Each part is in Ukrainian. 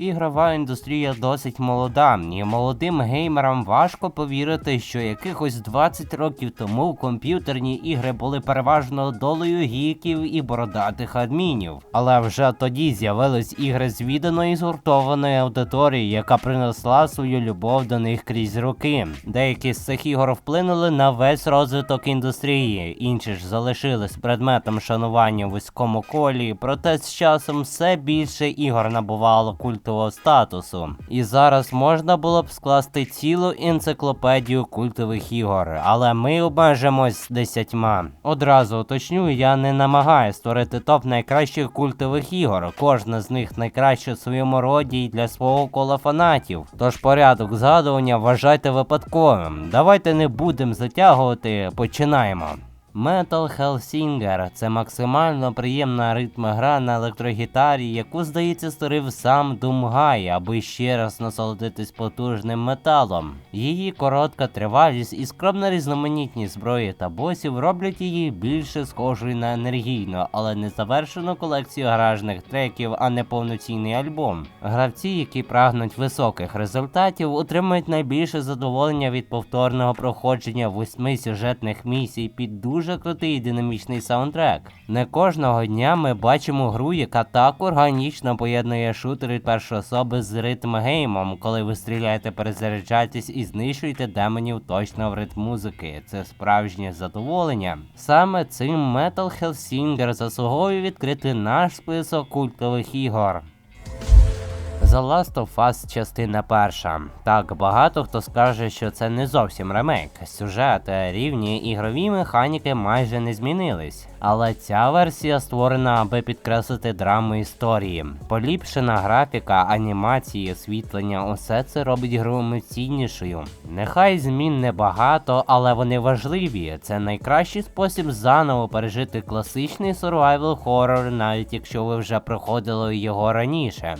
Ігрова індустрія досить молода, і молодим геймерам важко повірити, що якихось 20 років тому комп'ютерні ігри були переважно долею гіків і бородатих адмінів. Але вже тоді з'явились ігри з відданої згуртованої аудиторії, яка принесла свою любов до них крізь роки. Деякі з цих ігор вплинули на весь розвиток індустрії, інші ж залишились предметом шанування в вузькому колі, проте з часом все більше ігор набувало культового статусу. І зараз можна було б скласти цілу енциклопедію культових ігор, але ми обмежимось десятьма. Одразу уточню, я не намагаюся створити топ найкращих культових ігор. Кожна з них найкраща в своєму роді і для свого кола фанатів. Тож порядок згадування вважайте випадковим. Давайте не будемо затягувати, починаємо. Metal Hellsinger – це максимально приємна ритма гра на електрогітарі, яку, здається, створив сам Думгай, аби ще раз насолодитись потужним металом. Її коротка тривалість і скромна різноманітність зброї та босів роблять її більше схожою на енергійну, але не завершену колекцію гаражних треків, а не повноцінний альбом. Гравці, які прагнуть високих результатів, отримують найбільше задоволення від повторного проходження восьми сюжетних місій під дуже крутий і динамічний саундтрек. Не кожного дня ми бачимо гру, яка так органічно поєднує шутери першої особи з ритм-геймом, коли ви стріляєте, перезаряджаєтесь і знищуєте демонів точно в ритм музики. Це справжнє задоволення. Саме цим Metal Hellsinger заслуговує відкрити наш список культових ігор. The Last of Us частина перша. Так, багато хто скаже, що це не зовсім ремейк. Сюжет, рівні ігрові механіки майже не змінились. Але ця версія створена, аби підкреслити драму історії. Поліпшена графіка, анімації, освітлення усе це робить гру емоційнішою. Нехай змін небагато, але вони важливі. Це найкращий спосіб заново пережити класичний survival horror, навіть якщо ви вже проходили його раніше.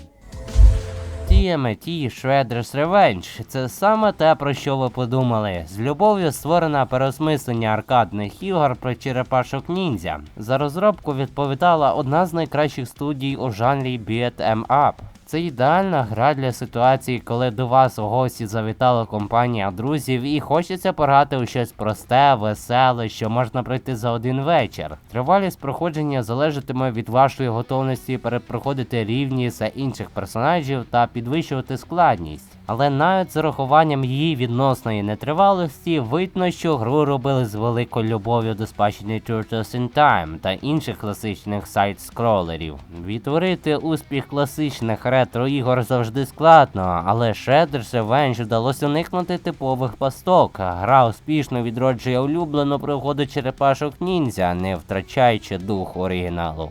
TMT Shredder's Revenge – це саме те, про що ви подумали. З любов'ю створена переосмислення аркадних ігор про черепашок ніндзя. За розробку відповідала одна з найкращих студій у жанрі Beat 'em Up. Це ідеальна гра для ситуації, коли до вас у гості завітала компанія друзів і хочеться пограти у щось просте, веселе, що можна пройти за один вечір. Тривалість проходження залежатиме від вашої готовності перепроходити рівні за інших персонажів та підвищувати складність. Але навіть з урахуванням її відносної нетривалості видно, що гру робили з великою любов'ю до спадщини Turtles in Time та інших класичних сайт-скролерів. Відтворити успіх класичних ретро-ігор завжди складно, але Shredder's Revenge вдалося уникнути типових пасток. Гра успішно відроджує улюблену пригоду черепашок ніндзя, не втрачаючи духу оригіналу.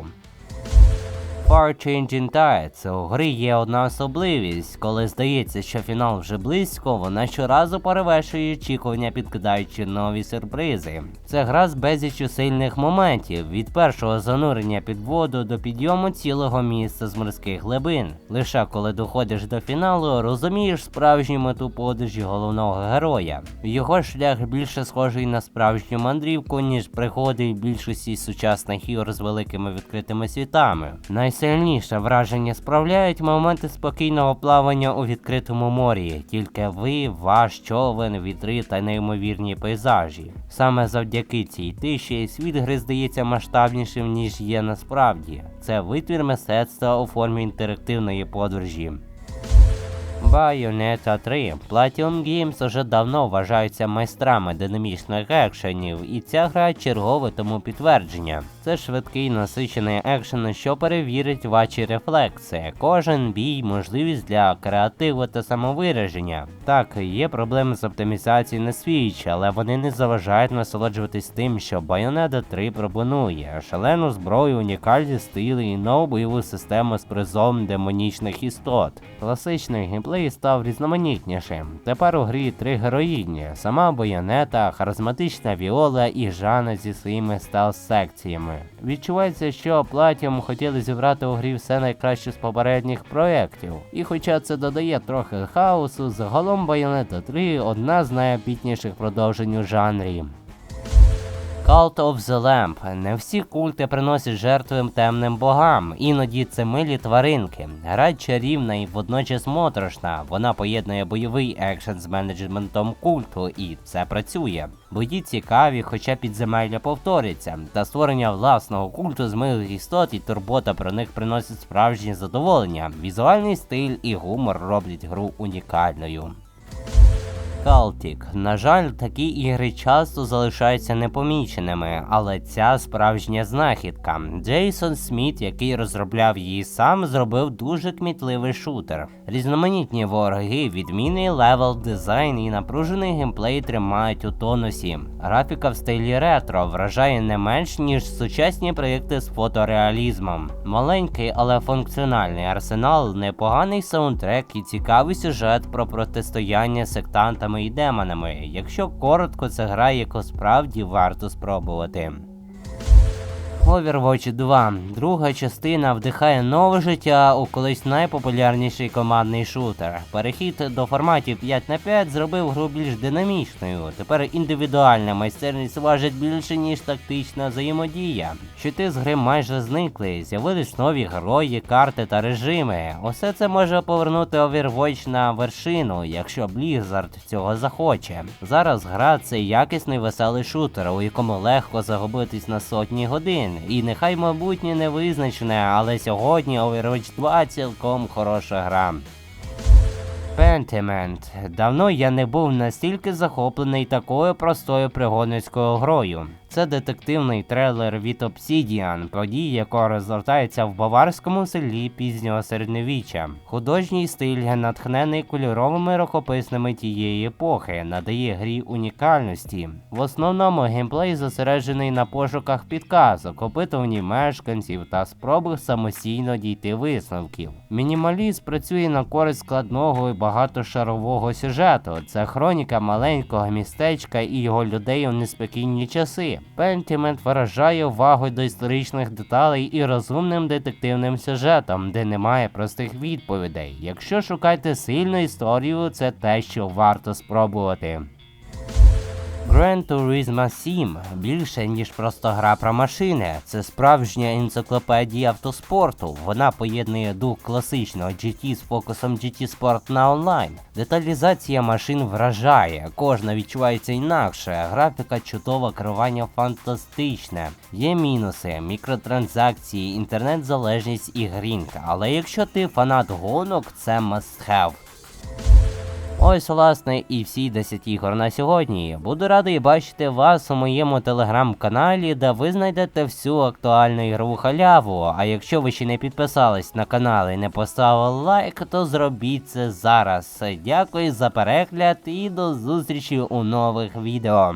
Far Changing Tides. У гри є одна особливість. Коли здається, що фінал вже близько, вона щоразу перевершує очікування, підкидаючи нові сюрпризи. Це гра з безліччю сильних моментів від першого занурення під воду до підйому цілого місця з морських глибин. Лише коли доходиш до фіналу, розумієш справжню мету подорожі головного героя. Його шлях більше схожий на справжню мандрівку, ніж пригоди більшості сучасних ігор з великими відкритими світами. Найсильніше враження справляють моменти спокійного плавання у відкритому морі, тільки ви, ваш човен, вітри та неймовірні пейзажі. Саме завдяки цій тиші світ гри здається масштабнішим, ніж є насправді. Це витвір мистецтва у формі інтерактивної подорожі. Bayonetta 3. Platinum Games уже давно вважаються майстрами динамічних екшенів, і ця гра чергове тому підтвердження. Це швидкий насичений екшен, що перевірить ваші рефлекси. Кожен бій можливість для креативу та самовираження. Так, є проблеми з оптимізацією на свіч, але вони не заважають насолоджуватись тим, що Bayonetta 3 пропонує шалену зброю, унікальні стили і нову бойову систему з призом демонічних істот. Класичний геймплей став різноманітнішим. Тепер у грі три героїні: сама Байонета, харизматична Віола і Жана зі своїми стелс-секціями. Відчувається, що Platinum хотіли зібрати у грі все найкраще з попередніх проєктів. І хоча це додає трохи хаосу, загалом Bayonetta 3 одна з найапітніших продовжень у жанрі. Cult of the Lamp. Не всі культи приносять жертви темним богам. Іноді це милі тваринки. Гра чарівна і водночас моторошна. Вона поєднує бойовий екшен з менеджментом культу, і це працює. Бої цікаві, хоча підземелля повториться. Та створення власного культу з милих істот і турбота про них приносять справжнє задоволення. Візуальний стиль і гумор роблять гру унікальною. Калтік. На жаль, такі ігри часто залишаються непоміченими, але ця справжня знахідка. Джейсон Сміт, який розробляв її сам, зробив дуже кмітливий шутер. Різноманітні вороги, відмінний левел дизайн і напружений геймплей тримають у тонусі. Графіка в стилі ретро вражає не менш ніж сучасні проєкти з фотореалізмом. Маленький, але функціональний арсенал, непоганий саундтрек і цікавий сюжет про протистояння сектантами і демонами. Якщо коротко, це гра, яку справді варто спробувати. Overwatch 2. Друга частина вдихає нове життя у колись найпопулярніший командний шутер. Перехід до форматів 5 на 5 зробив гру більш динамічною. Тепер індивідуальна майстерність важить більше, ніж тактична взаємодія. Щити з гри майже зникли, з'явились нові герої, карти та режими. Усе це може повернути Overwatch на вершину, якщо Blizzard цього захоче. Зараз гра це якісний веселий шутер, у якому легко загубитись на сотні годин. І нехай майбутнє не визначене, але сьогодні Overwatch 2 цілком хороша гра. Pentiment. Давно я не був настільки захоплений такою простою пригодницькою грою. Це детективний трейлер від Obsidian, події якого розгортається в баварському селі пізнього середньовіччя. Художній стиль, натхнений кольоровими рукописними тієї епохи, надає грі унікальності. В основному геймплей зосереджений на пошуках підказок, опитуванні мешканців та спробах самостійно дійти висновків. Мінімалізм працює на користь складного і багатошарового сюжету. Це хроніка маленького містечка і його людей у неспокійні часи. Пентімент вражає увагу до історичних деталей і розумним детективним сюжетом, де немає простих відповідей. Якщо шукаєте сильну історію, це те, що варто спробувати. Gran Turismo 7 більше ніж просто гра про машини. Це справжня енциклопедія автоспорту. Вона поєднує дух класичного GT з фокусом GT Sport на онлайн. Деталізація машин вражає, кожна відчувається інакше. Графіка чудова, керування фантастичне. Є мінуси, мікротранзакції, інтернет-залежність і грінка. Але якщо ти фанат гонок, це must have. Ось, власне, і всі 10 ігор на сьогодні. Буду радий бачити вас у моєму телеграм-каналі, де ви знайдете всю актуальну ігрову халяву. А якщо ви ще не підписались на канал і не поставили лайк, то зробіть це зараз. Дякую за перегляд і до зустрічі у нових відео.